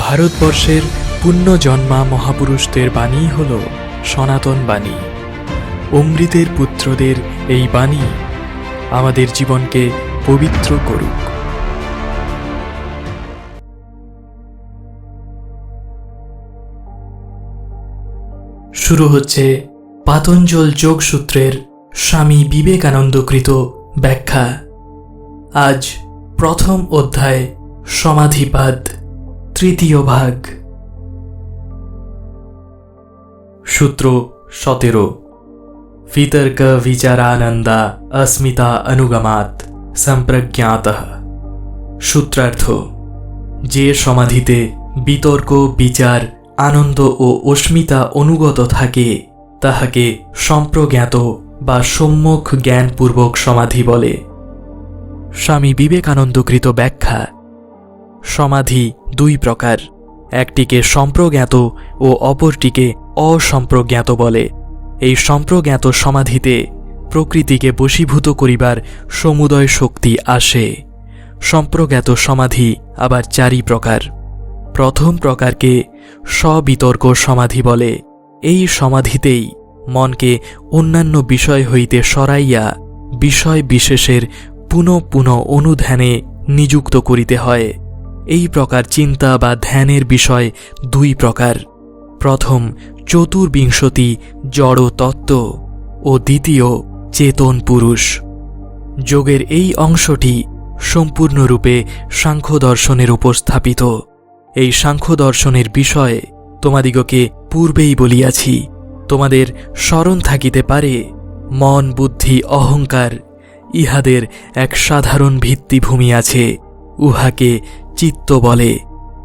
ভারতবর্ষের পুণ্যজন্মা মহাপুরুষদের বাণী হল সনাতন বাণী। অমৃতের পুত্রদের এই বাণী আমাদের জীবনকে পবিত্র করুক। শুরু হচ্ছে পাতঞ্জল যোগসূত্রের স্বামী বিবেকানন্দকৃত ব্যাখ্যা। আজ প্রথম অধ্যায় সমাধিপাদ। তৃতীয় ভাগ। সূত্র সতেরো। বিতর্ক বিচারানন্দা অস্মিতা অনুগমাত সম্প্রজ্ঞাত। সূত্রার্থ, যে সমাধিতে বিতর্ক, বিচার, আনন্দ ও অস্মিতা অনুগত থাকে, তাহাকে সম্প্রজ্ঞাত বা সম্যক জ্ঞানপূর্বক সমাধি বলে। স্বামী বিবেকানন্দকৃত ব্যাখ্যা। সমাধি দুই প্রকার। একটিকে সম্প্রজ্ঞাত ও অপরটিকে অসম্প্রজ্ঞাত বলে। এই সম্প্রজ্ঞাত সমাধিতে প্রকৃতিকে বশীভূত করিবার সমুদয় শক্তি আসে। সম্প্রজ্ঞাত সমাধি আবার চারি প্রকার। প্রথম প্রকারকে সবিতর্ক সমাধি বলে। এই সমাধিতেই মনকে অন্যান্য বিষয় হইতে সরাইয়া বিষয় বিশেষের পুনঃ পুনঃ অনুধ্যানে নিযুক্ত করিতে হয়। এই প্রকার চিন্তা বা ধ্যানের বিষয় দুই প্রকার। প্রথম, চতুর্বিংশতি জড় তত্ত্ব ও দ্বিতীয়, চেতন পুরুষ। যোগের এই অংশটি সম্পূর্ণরূপে সাংখ্য দর্শনের উপর স্থাপিত। এই সাংখ্য দর্শনের বিষয়ে তোমাদিগকে পূর্বেই বলিয়াছি, তোমাদের স্মরণ থাকিতে পারে মন, বুদ্ধি, অহংকার, ইহাদের এক সাধারণ ভিত্তিভূমি আছে, উহাকে চিত্ত বলে।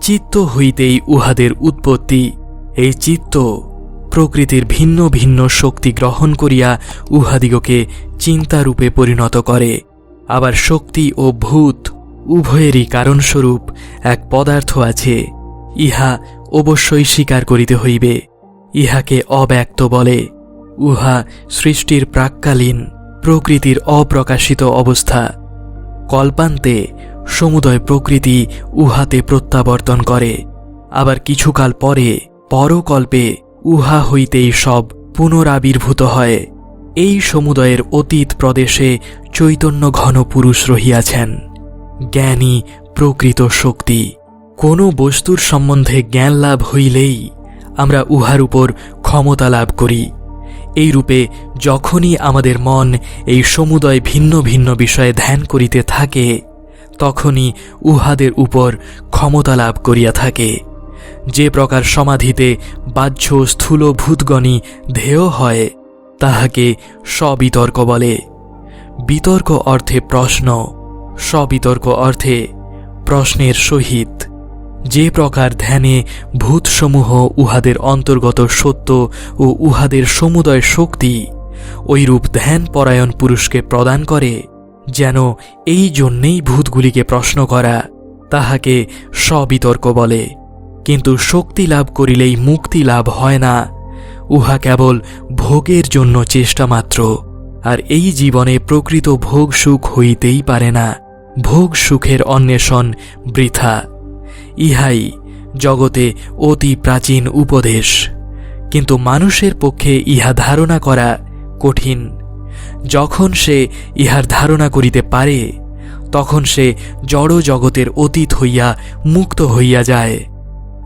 চিত্ত হইতেই উহাদের উৎপত্তি। এই চিত্ত প্রকৃতির ভিন্ন ভিন্ন শক্তি গ্রহণ করিয়া উহাদিগকে চিন্তারূপে পরিণত করে। আবার শক্তি ও ভূত উভয়েরই কারণস্বরূপ এক পদার্থ আছে। ইহা অবশ্যই স্বীকার করিতে হইবে। ইহাকে অব্যক্ত বলে। উহা সৃষ্টির প্রাক্কালীন প্রকৃতির অপ্রকাশিত অবস্থা। কল্পান্তে সমুদয় প্রকৃতি উহাতে প্রত্যাবর্তন করে। আবার কিছুকাল পরে, পরকল্পে উহা হইতেই সব পুনরাবির্ভূত হয়। এই সমুদয়ের অতীত প্রদেশে চৈতন্য ঘন পুরুষ রহিয়াছেন। জ্ঞানী প্রকৃত শক্তি। কোনো বস্তুর সম্বন্ধে জ্ঞান লাভ হইলেই আমরা উহার উপর ক্ষমতা লাভ করি। এই রূপে যখনই আমাদের মন এই সমুদয় ভিন্ন ভিন্ন বিষয়ে ধ্যান করিতে থাকে তখনই উহাদের উপর ক্ষমতা লাভ করিয়া থাকে। যে প্রকার সমাধিতে বাহ্য স্থূল ভূতগণই ধেয় হয়, তাহাকে সবিতর্ক বলে। বিতর্ক অর্থে প্রশ্ন, সবিতর্ক অর্থে প্রশ্নের সহিত। যে প্রকার ধ্যানে ভূতসমূহ উহাদের অন্তর্গত সত্য ও উহাদের সমুদয় শক্তি, ঐরূপ ধ্যান পরায়ণ পুরুষকে প্রদান করে যেন এই জন্যেই ভূতগুলিকে প্রশ্ন করা, তাহাকে সবিতর্ক বলে। কিন্তু শক্তি লাভ করিলেই মুক্তি লাভ হয় না, উহা কেবল ভোগের জন্য চেষ্টা মাত্র, আর এই জীবনে প্রকৃত ভোগ সুখ হইতেই পারে না, ভোগ সুখের অন্বেষণ বৃথা। ইহাই জগতে অতি প্রাচীন উপদেশ, কিন্তু মানুষের পক্ষে ইহা ধারণা করা কঠিন। যখন সে ইহার ধারণা করিতে পারে, তখন সে জড় জগতের অতীত হইয়া মুক্ত হইয়া যায়।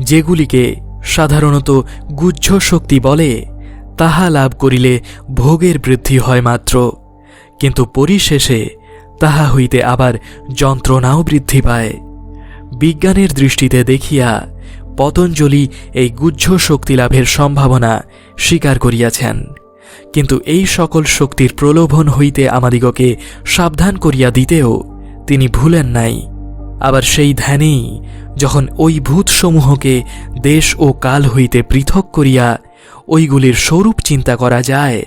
যেগুলিকে সাধারণত গুহ্য শক্তি বলে, তাহা লাভ করিলে ভোগের বৃদ্ধি হয় মাত্র। কিন্তু পরিশেষে তাহা হইতে আবার যন্ত্রণাও বৃদ্ধি পায়। বিজ্ঞানের দৃষ্টিতে দেখিয়া পতঞ্জলি এই গুহ্য শক্তি লাভের সম্ভাবনা স্বীকার করিয়াছেন। কিন্তু এই সকল শক্তির প্রলোভন হইতে আমাদিগকে সাবধান করিয়া দিতেও তিনি ভুলেন নাই। আবার সেই ধ্যানেই যখন ওই ভূতসমূহকে দেশ ও কাল হইতে পৃথক করিয়া ওইগুলির স্বরূপ চিন্তা করা যায়,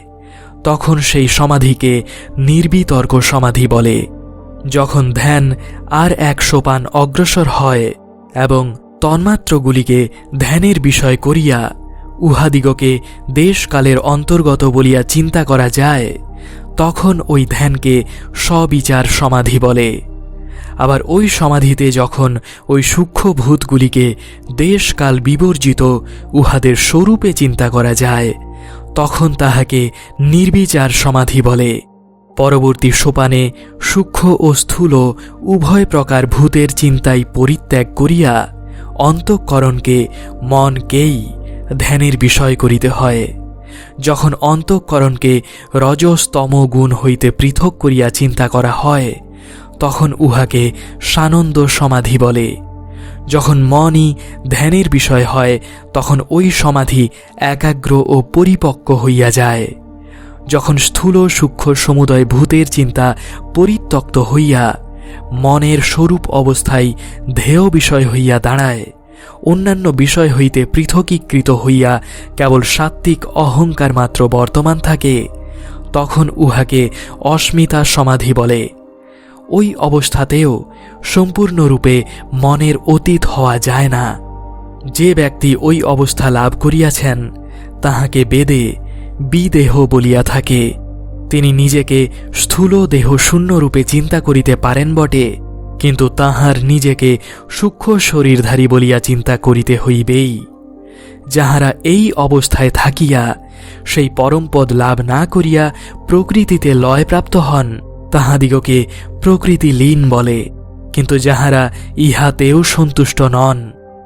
তখন সেই সমাধিকে নির্বিতর্ক সমাধি বলে, যখন ধ্যান আর এক সোপান অগ্রসর হয় এবং তন্মাত্রগুলিকে ধ্যানের বিষয় করিয়া উহাদিগকে দেশকালের অন্তর্গত বলিয়া চিন্তা করা যায়, তখন ওই ধ্যানকে সবিচার সমাধি বলে। আবার ওই সমাধিতে যখন ওই সূক্ষ্ম ভূতগুলিকে দেশকাল বিবর্জিত উহাদের স্বরূপে চিন্তা করা যায়, তখন তাহাকে নির্বিচার সমাধি বলে। পরবর্তী সোপানে সূক্ষ্ম ও স্থূল উভয় প্রকার ভূতের চিন্তাই পরিত্যাগ করিয়া অন্তঃকরণকে মনকেই ধ্যানের বিষয় করিতে হয়। যখন অন্তঃকরণকে রজস্তম গুণ হইতে পৃথক করিয়া চিন্তা করা হয়, তখন উহাকে সানন্দ সমাধি বলে। যখন মনই ধ্যানের বিষয় হয়, তখন ওই সমাধি একাগ্র ও পরিপক্ক হইয়া যায়। যখন স্থূল সূক্ষ্ম সমুদয় ভূতের চিন্তা পরিত্যক্ত হইয়া মনের স্বরূপ অবস্থায় ধেয় বিষয় হইয়া দাঁড়ায় অন্যান্য বিষয় হইতে পৃথকীকৃত হইয়া কেবল সাত্ত্বিক অহংকার মাত্র বর্তমান থাকে, তখন উহাকে অস্মিতা সমাধি বলে। ওই অবস্থাতেও সম্পূর্ণরূপে মনের অতীত হওয়া যায় না। যে ব্যক্তি ওই অবস্থা লাভ করিয়াছেন, তাহাকে বেদে বিদেহ বলিয়া থাকে। তিনি নিজেকে স্থূল দেহ শূন্যরূপে চিন্তা করিতে পারেন বটে। কিন্তু তাহার নিজেকে সূক্ষ্ম শরীরধারী বলিয়া চিন্তা করিতে হইবেই যাহারা এই অবস্থায় থাকিয়া সেই পরমপদ লাভ না করিয়া প্রকৃতিতে লয়প্রাপ্ত হন তাহাদিগকে প্রকৃতি লীন বলে কিন্তু যাহারা ইহাতেও সন্তুষ্ট নন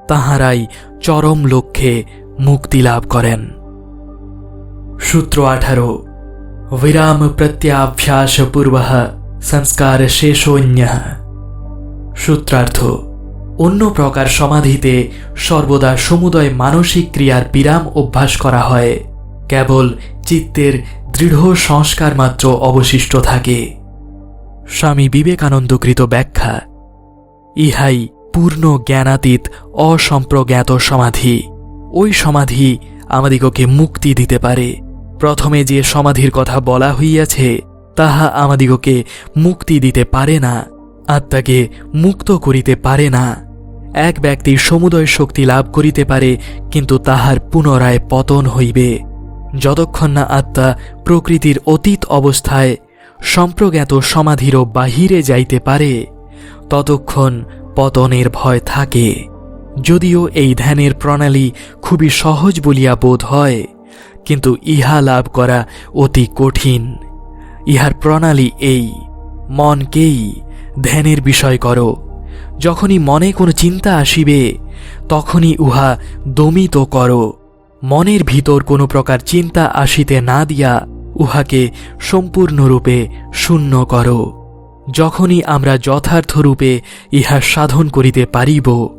তাহারাই চরম লক্ষ্যে মুক্তি লাভ করেন সূত্র আঠারো विराम प्रत्याभ्यास पूर्व সংস্কার শেষোন্য সূত্রার্থ, অন্য প্রকার সমাধিতে সর্বদা সমুদয় মানসিক ক্রিয়ার বিরাম অভ্যাস করা হয়। কেবল চিত্তের দৃঢ় সংস্কার মাত্র অবশিষ্ট থাকে। স্বামী বিবেকানন্দকৃত ব্যাখ্যা, ইহাই পূর্ণ জ্ঞানাতীত অসম্প্রজ্ঞাত সমাধি। ওই সমাধি আমাদিগকে মুক্তি দিতে পারে। প্রথমে যে সমাধির কথা বলা হইয়াছে, তাহা আমাদিগকে মুক্তি দিতে পারে না। আত্মাকে মুক্ত করিতে পারে না। এক ব্যক্তি সমুদয় শক্তি লাভ করিতে পারে, কিন্তু তাহার পুনরায় পতন হইবে। যতক্ষণ না আত্মা প্রকৃতির অতীত অবস্থায় সম্প্রজ্ঞাত সমাধিরও বাহিরে যাইতে পারে, ততক্ষণ পতনের ভয় থাকে। যদিও এই ধ্যানের প্রণালী খুবই সহজ বলিয়া বোধ হয়, কিন্তু ইহা লাভ করা অতি কঠিন। ইহার প্রণালী এই, মনকেই ধ্যানের বিষয় করো। যখনই মনে কোনো চিন্তা আসিবে, তখনই উহা দমিত করো। মনের ভিতর কোনো প্রকার চিন্তা আসিতে না দিয়া উহাকে সম্পূর্ণরূপে শূন্য করো। যখনই আমরা যথার্থরূপে ইহা সাধন করিতে পারিব,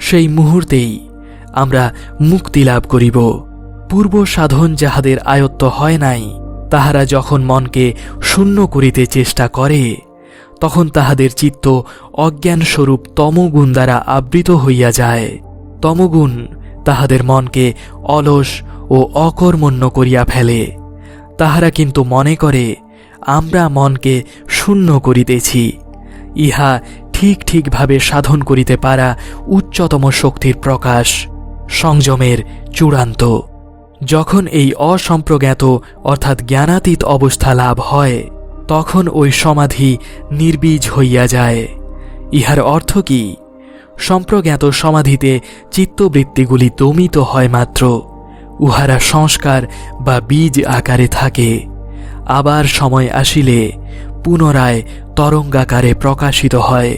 সেই মুহূর্তেই আমরা মুক্তি লাভ করিব। পূর্ব সাধন যাহাদের আয়ত্ত হয় নাই, তাহারা যখন মনকে শূন্য করিতে চেষ্টা করে তখন তাহাদের চিত্ত অজ্ঞানস্বরূপ তমগুণ দ্বারা আবৃত হইয়া যায়। তমগুণ তাহাদের মনকে অলস ও অকর্মণ্য করিয়া ফেলে। তাহারা কিন্তু মনে করে, আমরা মনকে শূন্য করিতেছি। ইহা ঠিক ঠিকভাবে সাধন করিতে পারা উচ্চতম শক্তির প্রকাশ, সংযমের চূড়ান্ত। যখন এই অসম্প্রজ্ঞাত অর্থাৎ জ্ঞানাতীত অবস্থা লাভ হয় তখন ওই সমাধি নির্বীজ হইয়া যায়। ইহার অর্থ কি? সম্প্রজ্ঞাত সমাধিতে চিত্তবৃত্তিগুলি দমিত হয় মাত্র, উহারা সংস্কার বা বীজ আকারে থাকে। আবার সময় আসিলে পুনরায় তরঙ্গাকারে প্রকাশিত হয়।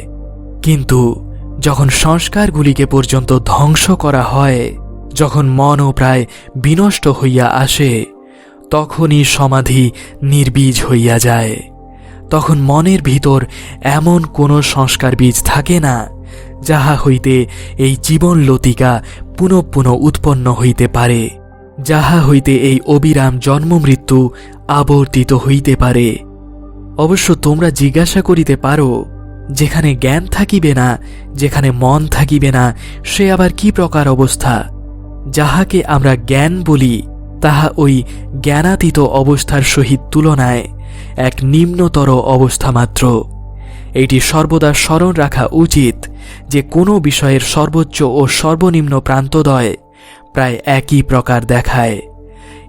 কিন্তু যখন সংস্কারগুলিকে পর্যন্ত ধ্বংস করা হয়, যখন মনও প্রায় বিনষ্ট হইয়া আসে তখনই সমাধি নির্বীজ হইয়া যায়। তখন মনের ভিতর এমন কোনো সংস্কার বীজ থাকে না, যাহা হইতে এই জীবন লতিকা পুনঃ পুনঃ উৎপন্ন হইতে পারে, যাহা হইতে এই অবিরাম জন্ম মৃত্যু আবর্তিত হইতে পারে। অবশ্য তোমরা জিজ্ঞাসা করিতে পারো, যেখানে জ্ঞান থাকিবে না, যেখানে মন থাকিবে না, সে আবার কি প্রকার অবস্থা? যাহাকে আমরা জ্ঞান বলি তাহা ওই জ্ঞানাতীত অবস্থার সহিত তুলনায় এক নিম্নতর অবস্থা মাত্র। এটি সর্বদা স্মরণ রাখা উচিত যে কোনো বিষয়ের সর্বোচ্চ ও সর্বনিম্ন প্রান্তদয় প্রায় একই প্রকার দেখায়।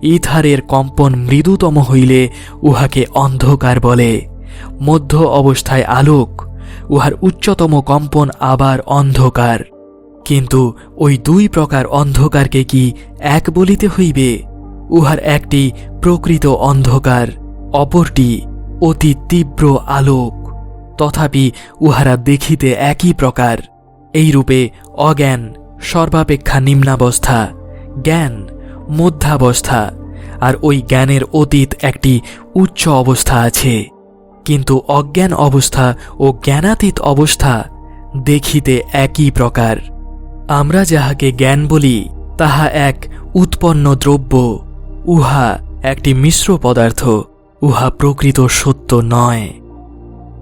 ইথারের কম্পন মৃদুতম হইলে উহাকে অন্ধকার বলে। মধ্য অবস্থায় আলোক, উহার উচ্চতম কম্পন আবার অন্ধকার। কিন্তু ওই দুই প্রকার অন্ধকারকে কি এক বলিতে হইবে? উহার একটি প্রকৃত অন্ধকার, অপরটি অতি তীব্র আলোক। তথাপি উহারা দেখিতে একই প্রকার। এইরূপে অজ্ঞান, সর্বাপেক্ষা নিম্নাবস্থা, জ্ঞান মধ্যাবস্থা, আর ওই জ্ঞানের অতীত একটি উচ্চ অবস্থা আছে। কিন্তু অজ্ঞান অবস্থা ও জ্ঞানাতীত অবস্থা দেখিতে একই প্রকার। আমরা যাহাকে জ্ঞান বলি, তাহা এক উৎপন্ন দ্রব্য। উহা একটি মিশ্র পদার্থ, উহা প্রকৃত সত্য নয়।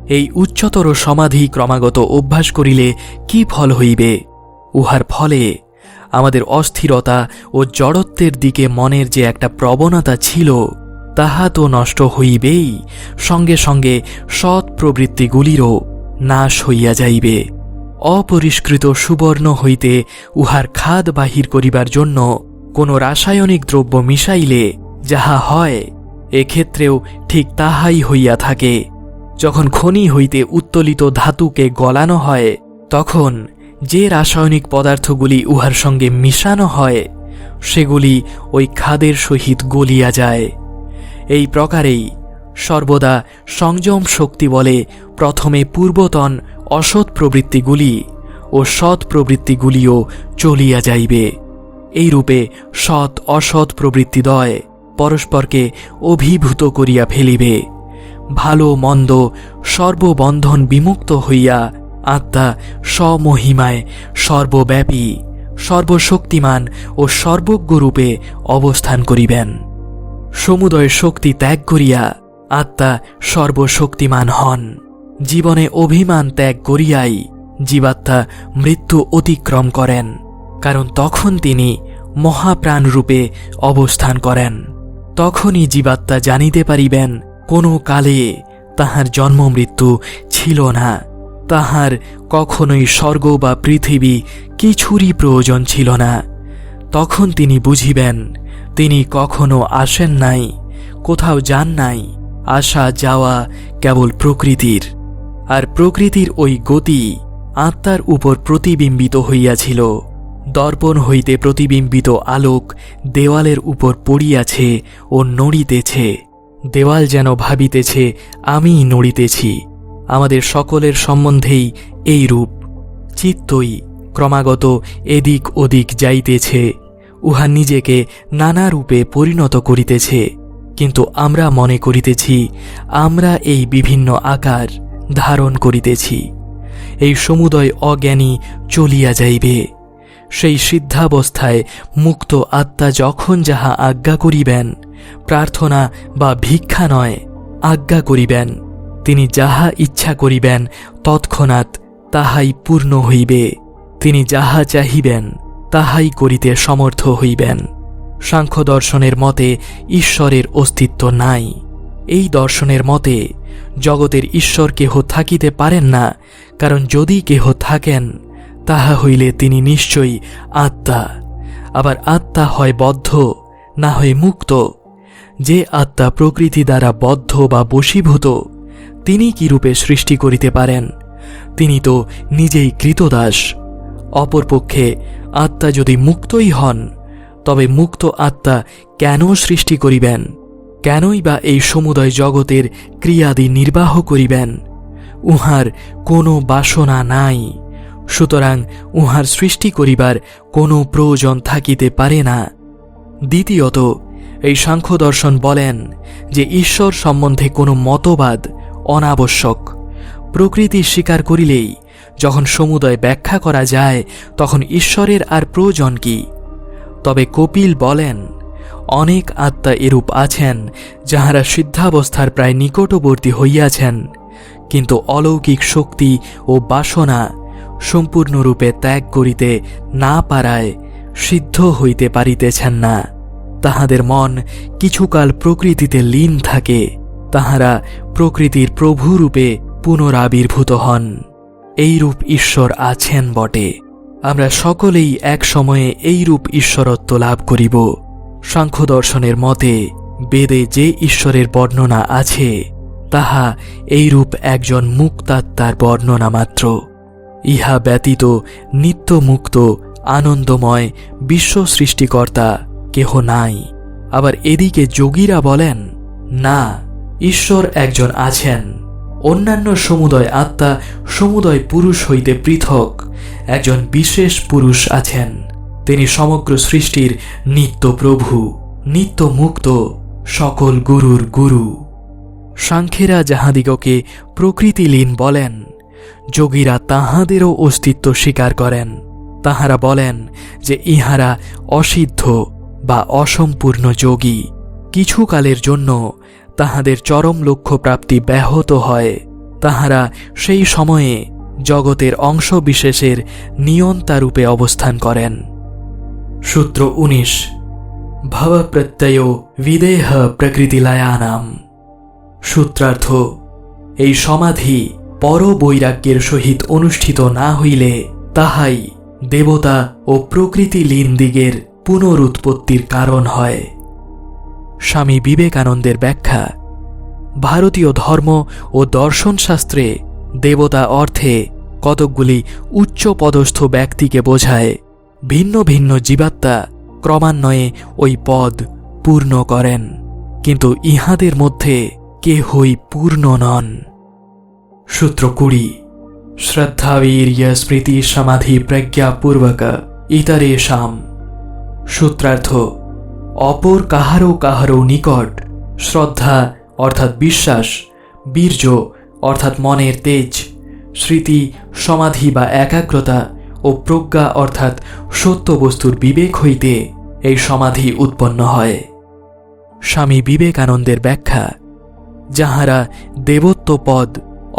এই উচ্চতর সমাধি ক্রমাগত অভ্যাস করিলে কি ফল হইবে? উহার ফলে আমাদের অস্থিরতা ও জড়ত্বের দিকে মনের যে একটা প্রবণতা ছিল, তাহা তো নষ্ট হইবেই, সঙ্গে সঙ্গে সৎ প্রবৃত্তিগুলিরও নাশ হইয়া যাইবে। অপরিষ্কৃত সুবর্ণ হইতে উহার খাদ বাহির করিবার জন্য কোনো রাসায়নিক দ্রব্য মিশাইলে যাহা হয়, এক্ষেত্রেও ঠিক তাহাই হইয়া থাকে। যখন খনি হইতে উত্তোলিত ধাতুকে গলানো হয়, তখন যে রাসায়নিক পদার্থগুলি উহার সঙ্গে মিশানো হয়, সেগুলি ওই খাদের সহিত গলিয়া যায়। এই প্রকারেই সর্বদা সংযম শক্তি বলে প্রথমে পূর্বতন অসৎ প্রবৃত্তিগুলি ও সৎ প্রবৃত্তিগুলিও চলিয়া যাইবে। এইরূপে সৎ অসৎ প্রবৃত্তিদ্বয় পরস্পরকে অভিভূত করিয়া ফেলিবে। ভালো মন্দ সর্ববন্ধন বিমুক্ত হইয়া আত্মা স্বমহিমায় সর্বব্যাপী, সর্বশক্তিমান ও সর্বজ্ঞরূপে অবস্থান করিবেন। সমুদয় শক্তি ত্যাগ করিয়া আত্মা সর্বশক্তিমান হন। জীবনে অভিমান ত্যাগ করিয়াই জীবাত্মা মৃত্যু অতিক্রম করেন। কারণ তখন তিনি মহাপ্রাণরূপে অবস্থান করেন। তখনই জীবাত্মা জানিতে পারিবেন, কোনো কালে তাহার জন্ম মৃত্যু ছিল না। তাহার কখনোই স্বর্গ বা পৃথিবী কিছুরই প্রয়োজন ছিল না। তখন তিনি বুঝিবেন, তিনি কখনো আসেন নাই, কোথাও যান নাই, আসা যাওয়া কেবল প্রকৃতির। আর প্রকৃতির ওই গতি আত্মার উপর প্রতিবিম্বিত হইয়াছিল। দর্পণ হইতে প্রতিবিম্বিত আলোক দেওয়ালের উপর পড়িয়াছে ও নড়িতেছে। দেওয়াল যেন ভাবিতেছে আমি নড়িতেছি। আমাদের সকলের সম্বন্ধেই এই রূপ। চিত্তই ক্রমাগত এদিক ওদিক যাইতেছে। উহা নিজেকে নানা রূপে পরিণত করিতেছে। কিন্তু আমরা মনে করিতেছি, আমরা এই বিভিন্ন আকার ধারণ করিতেছি। এই সমুদয় অজ্ঞানী চলিয়া যাইবে। সেই সিদ্ধাবস্থায় মুক্ত আত্মা যখন যাহা আজ্ঞা করিবেন, প্রার্থনা বা ভিক্ষা নয়, আজ্ঞা করিবেন। তিনি যাহা ইচ্ছা করিবেন তৎক্ষণাৎ তাহাই পূর্ণ হইবে। তিনি যাহা চাহিবেন তাহাই করিতে সমর্থ হইবেন। সাংখ্য দর্শনের মতে ঈশ্বরের অস্তিত্ব নাই। এই দর্শনের মতে জগতের ঈশ্বর কেহ থাকিতে পারেন না, কারণ যদি কেহ থাকেন তাহা হইলে তিনি নিশ্চয়ই আত্মা। আবার আত্মা হয় বদ্ধ, না হয় মুক্ত। যে আত্মা প্রকৃতি দ্বারা বদ্ধ বা বশীভূত, তিনি কি রূপে সৃষ্টি করিতে পারেন? তিনি তো নিজেই কৃতদাস। অপরপক্ষে আত্মা যদি মুক্তই হন, তবে মুক্ত আত্মা কেন সৃষ্টি করিবেন? কেনই বা এই সমুদয় জগতের ক্রিয়াদি নির্বাহ করিবেন? উহার কোনো বাসনা নাই। সুতরাং উহার সৃষ্টি করিবার কোনো প্রয়োজন থাকিতে পারে না। দ্বিতীয়ত, এই সাংখ্য দর্শন বলেন যে ঈশ্বর সম্বন্ধে কোনো মতবাদ অনাবশ্যক। প্রকৃতি স্বীকার করিলেই যখন সমুদয় ব্যাখ্যা করা যায়, তখন ঈশ্বরের আর প্রয়োজন কি? তবে কপিল বলেন, অনেক আত্মা এরূপ আছেন যাহারা সিদ্ধাবস্থার প্রায় নিকটবর্তী হইয়াছেন, কিন্তু অলৌকিক শক্তি ও বাসনা সম্পূর্ণরূপে ত্যাগ করিতে না পারায় সিদ্ধ হইতে পারিতেছেন না। তাহাদের মন কিছুকাল প্রকৃতিতে লীন থাকে, তাহারা প্রকৃতির প্রভুরূপে পুনরাবির্ভূত হন। এইরূপ ঈশ্বর আছেন বটে। আমরা সকলেই এক সময়ে এইরূপ ঈশ্বরত্ব লাভ করিব। সাংখ্য দর্শনের মতে, বেদে যে ঈশ্বরের বর্ণনা আছে, তাহা এইরূপ একজন মুক্তাত্মার বর্ণনা মাত্র। ইহা ব্যতীত নিত্যমুক্ত, আনন্দময় বিশ্ব সৃষ্টিকর্তা কেহ নাই। আবার এদিকে যোগীরা বলেন, না, ঈশ্বর একজন আছেন। অন্যান্য সমুদয় আত্মা সমুদয় পুরুষ হইতে পৃথক, একজন বিশেষ পুরুষ আছেন। তিনি সমগ্র সৃষ্টির নিত্য প্রভু নিত্য মুক্ত সকল গুরুর গুরু। সাংখ্যেরা যাহাদিগকে প্রকৃতিলীন বলেন যোগীরা তাহাদেরও অস্তিত্ব স্বীকার করেন। তাহারা বলেন যে ইহারা অসিদ্ধ বা অসম্পূর্ণ যোগী। কিছুকালের জন্য তাহাদের চরম লক্ষ্য প্রাপ্তি ব্যাহত হয়। তাহারা সেই সময়ে জগতের অংশ অংশবিশেষের নিয়ন্তারূপে অবস্থান করেন। সূত্র উনিশ। ভবপ্রত্যয় বিদেহ প্রকৃতিলয়ানাম। সূত্রার্থ, এই সমাধি পর বৈরাগ্যের সহিত অনুষ্ঠিত না হইলে তাহাই দেবতা ও প্রকৃতি লীন দিগের পুনরুৎপত্তির কারণ হয়। স্বামী বিবেকানন্দের ব্যাখ্যা, ভারতীয় ধর্ম ও দর্শনশাস্ত্রে দেবতা অর্থে কতকগুলি উচ্চ পদস্থ ব্যক্তিকে বোঝায়, ভিন্ন ভিন্ন জীবাত্মা ক্রমান্বয়ে ওই পদ পূর্ণ করেন, কিন্তু ইহাদের মধ্যে কেহই পূর্ণ নন। সূত্র কুড়ি। শ্রদ্ধাবীর্য, স্মৃতি, সমাধি প্রজ্ঞাপূর্বক ইতরেশাম। সূত্রার্থ, অপর কাহারও কাহারও নিকট শ্রদ্ধা, অর্থাৎ বিশ্বাস, বীর্য, অর্থাৎ মনের তেজ, স্মৃতি, সমাধি বা একাগ্রতা ও প্রজ্ঞা, অর্থাৎ সত্য বস্তুর বিবেক হইতে এই সমাধি উৎপন্ন হয়। স্বামী বিবেকানন্দের ব্যাখ্যা, যাহারা দেবত্ব পদ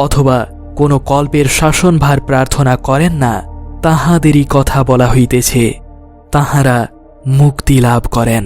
অথবা কোনো কল্পের শাসনভার প্রার্থনা করেন না, তাহাদেরই কথা বলা হইতেছে, তাহারা মুক্তি লাভ করেন।